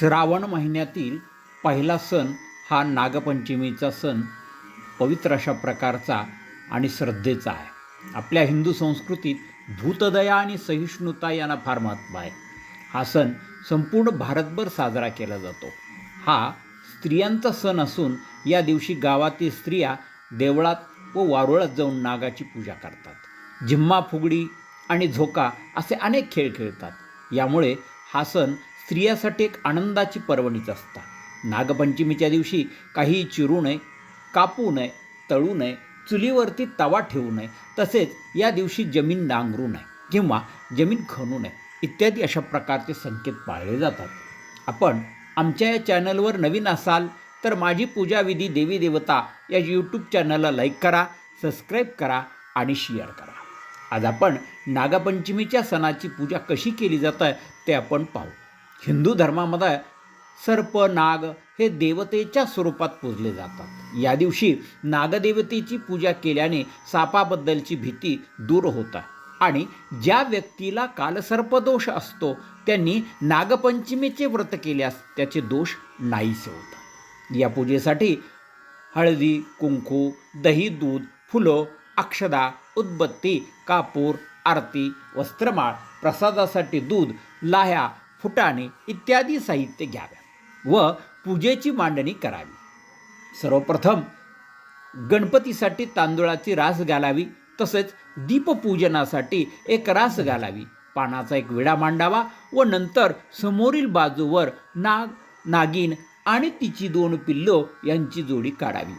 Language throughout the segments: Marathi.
श्रावण महिन्यातील पहिला सण हा नागपंचमीचा सण पवित्र अशा प्रकारचा आणि श्रद्धेचा आहे. आपल्या हिंदू संस्कृतीत भूतदया आणि सहिष्णुता यांना फार महत्त्व आहे. हा सण संपूर्ण भारतभर साजरा केला जातो. हा स्त्रियांचा सण असून या दिवशी गावातील स्त्रिया देवळात व वारुळात जाऊन नागाची पूजा करतात. जिम्मा फुगडी आणि झोका असे अनेक खेळ खेळतात. यामुळे हा सण स्त्रियासाठी एक आनंदाची पर्वणीच असतात. नागपंचमीच्या दिवशी काही चिरू नये कापू नये तळू नये चुलीवरती तवा ठेवू नये तसेच या दिवशी जमीन नांगरू नये किंवा जमीन खणू नये इत्यादी अशा प्रकारचे संकेत पाळले जातात. आपण आमच्या या चॅनलवर नवीन असाल तर माझी पूजाविधी देवी देवता या यूट्यूब चॅनलला लाईक करा सबस्क्राईब करा आणि शेअर करा. आज आपण नागपंचमीच्या सणाची पूजा कशी केली जात आहे ते आपण पाहू. हिंदू धर्मामध्ये सर्प नाग हे देवतेच्या स्वरूपात पूजले जातात. या दिवशी नागदेवतेची पूजा केल्याने सापाबद्दलची भीती दूर होता आणि ज्या व्यक्तीला कालसर्पदोष असतो त्यांनी नागपंचमीचे व्रत केल्यास त्याचे दोष नाहीसे होतात या पूजेसाठी हळदी कुंकू दही दूध फुलं अक्षदा उदबत्ती कापूर आरती वस्त्रमाळ प्रसादासाठी दूध लाह्या फुटाणे इत्यादी साहित्य घ्याव्या व पूजेची मांडणी करावी. सर्वप्रथम गणपतीसाठी तांदुळाची रास घालावी तसेच दीपपूजनासाठी एक रास घालावी. पानाचा एक विडा मांडावा व नंतर समोरील बाजूवर नाग नागिन आणि तिची दोन पिल्लो यांची जोडी काढावी.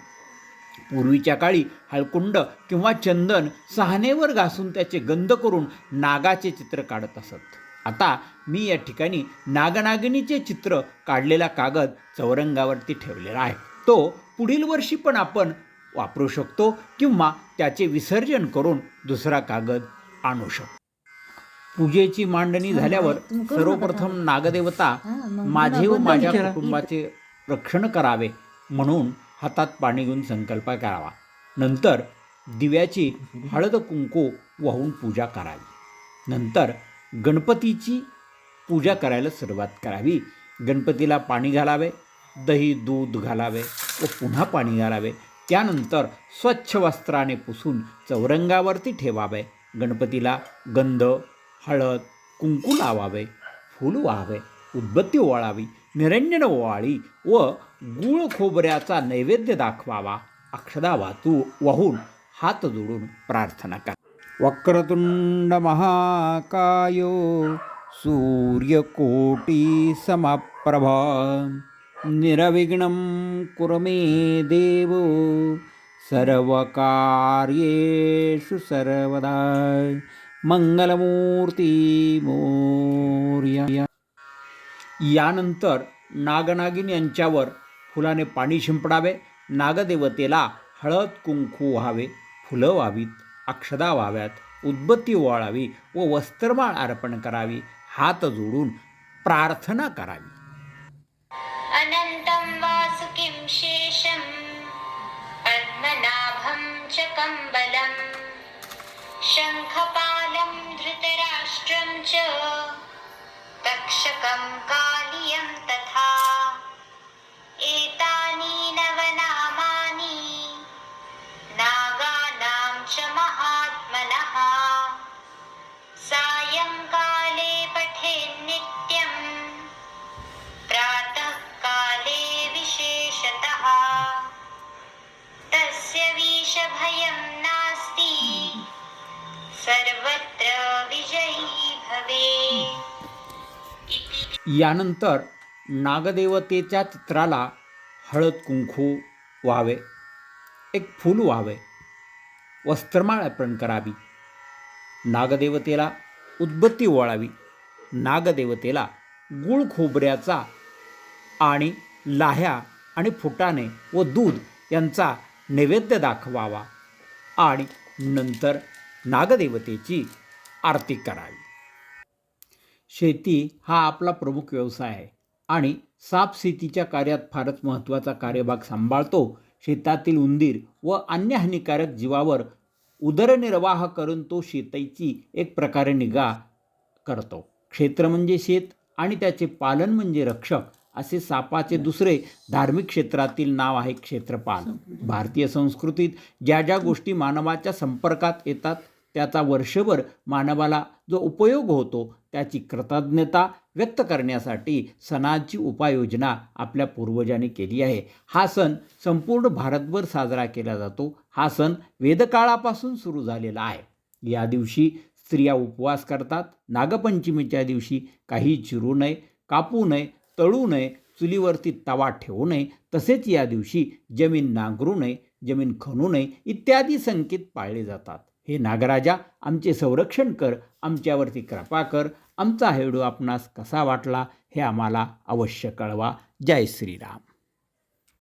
पूर्वीच्या काळी हळकुंड किंवा चंदन सहानेवर घासून त्याचे गंध करून नागाचे चित्र काढत असत. आता मी या ठिकाणी नागनागिनीचे चित्र काढलेला कागद चौरंगावरती ठेवलेला आहे. तो पुढील वर्षी पण आपण वापरू शकतो किंवा त्याचे विसर्जन करून दुसरा कागद आणू शकतो. पूजेची मांडणी झाल्यावर सर्वप्रथम नागदेवता माझे व माझ्या कुटुंबाचे रक्षण करावे म्हणून हातात पाणी घेऊन संकल्प करावा. नंतर दिव्याची हळद कुंकू वाहून पूजा करावी. नंतर गणपतीची पूजा करायला सुरुवात करावी. गणपतीला पाणी घालावे दही दूध घालावे व पुन्हा पाणी घालावे. त्यानंतर स्वच्छ वस्त्राने पुसून चौरंगावरती ठेवावे. गणपतीला गंध हळद कुंकू लावावे फूल व्हावे उदबत्ती ओवाळावी निरंजन ओवाळी व गूळ खोबऱ्याचा नैवेद्य दाखवावा. अक्षदा वाहतू वाहून हात जोडून प्रार्थना करा. वक्रतुण्डमहाकायो सूर्यकोटिसमप्रभा सूर्यकोटी निरविघ्नं कुरु मे देवो सर्वकार्येषु सर्वदा। मंगलमूर्ती मोर्या यानंतर नागनागिन यांच्यावर फुलाने पाणी शिंपडावे नागदेवतेला हळद कुंकू व्हावे फुलं व्हावीत. अक्षदा व्हाव्यात. उदबत्ती ओवाळावी व वस्त्रमाळ अर्पण करावी. हात जोडून प्रार्थना करावी. अनन्तं वासुकिम शेषं पद्मनाभम च कंबलम शङ्खपालं धृतराष्ट्रं च तक्षकं कालियम तथा यानंतर नागदेवतेच्या चित्राला हळद कुंकू व्हावे एक फूल व्हावे वस्त्रमाळ अर्पण करावी. नागदेवतेला उदबत्ती ओवाळावी. नागदेवतेला गुळ खोबऱ्याचा आणि लाह्या आणि फुटाणे व दूध यांचा नैवेद्य दाखवावा आणि नंतर नागदेवतेची आरती करावी. शेती हा आपला प्रमुख व्यवसाय आहे आणि सापशेतीच्या कार्यात फारच महत्त्वाचा कार्यभाग सांभाळतो. शेतातील उंदीर व अन्य हानिकारक जीवावर उदरनिर्वाह करून तो शेतीची एक प्रकारे निगा करतो. क्षेत्र म्हणजे शेत आणि त्याचे पालन म्हणजे रक्षक असे सापाचे दुसरे धार्मिक क्षेत्रातील नाव आहे क्षेत्रपाल. भारतीय संस्कृतीत ज्या ज्या गोष्टी मानवाच्या संपर्कात येतात त्याचा वर्षभर मानवाला जो उपयोग होतो त्याची कृतज्ञता व्यक्त करण्यासाठी सणाची उपाययोजना आपल्या पूर्वजांनी केली आहे. हा सण संपूर्ण भारतभर साजरा केला जातो. हा सण वेदकाळापासून सुरू झालेला आहे. या दिवशी स्त्रिया उपवास करतात. नागपंचमीच्या दिवशी काही चिरू नये कापू नये तळू नये चुलीवरती तवा ठेवू नये. तसेच या दिवशी जमीन नांगरू नये जमीन खणू नये इत्यादी संकेत पाळले जातात. हे नागराजा आमचे संरक्षण कर आमच्यावरती कृपा कर. आमचा हा व्हिडिओ आपणास कसा वाटला हे आम्हाला अवश्य कळवा. जय श्रीराम.